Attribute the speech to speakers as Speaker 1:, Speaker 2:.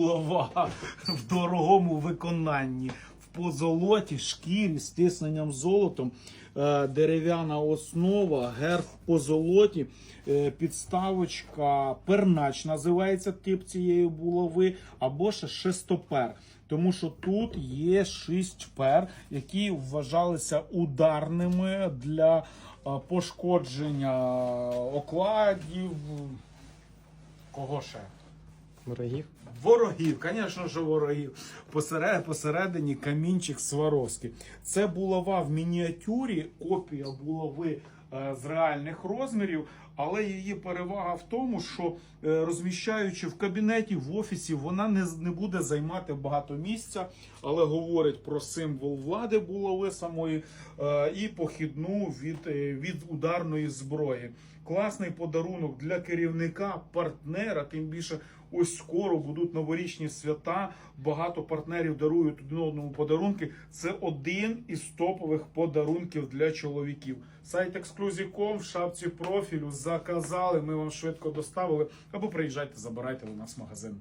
Speaker 1: Голова в дорогому виконанні. В позолоті, шкірі з тисненням золотом, е, дерев'яна основа, герб позолоті, е, підставочка, пернач називається тип цієї булави, або ще шестопер. Тому що тут є шість пер, які вважалися ударними для е, пошкодження окладів. Кого ще?
Speaker 2: Ворогів.
Speaker 1: Ворогів, звісно ж, ворогів. Посеред, посередині камінчик Сваровський. Це булава в мініатюрі, копія булави з реальних розмірів, але її перевага в тому, що е, розміщаючи в кабінеті, в офісі, вона не, не буде займати багато місця, але говорить про символ влади булави самої е, і похідну від, е, від ударної зброї. Класний подарунок для керівника, партнера, тим більше ось скоро будуть новорічні свята. Багато партнерів дарують один одному подарунки. Це один із топових подарунків для чоловіків. Сайт Exclusive.com в шапці профілю заказали. Ми вам швидко доставили. Або приїжджайте, забирайте у нас магазин.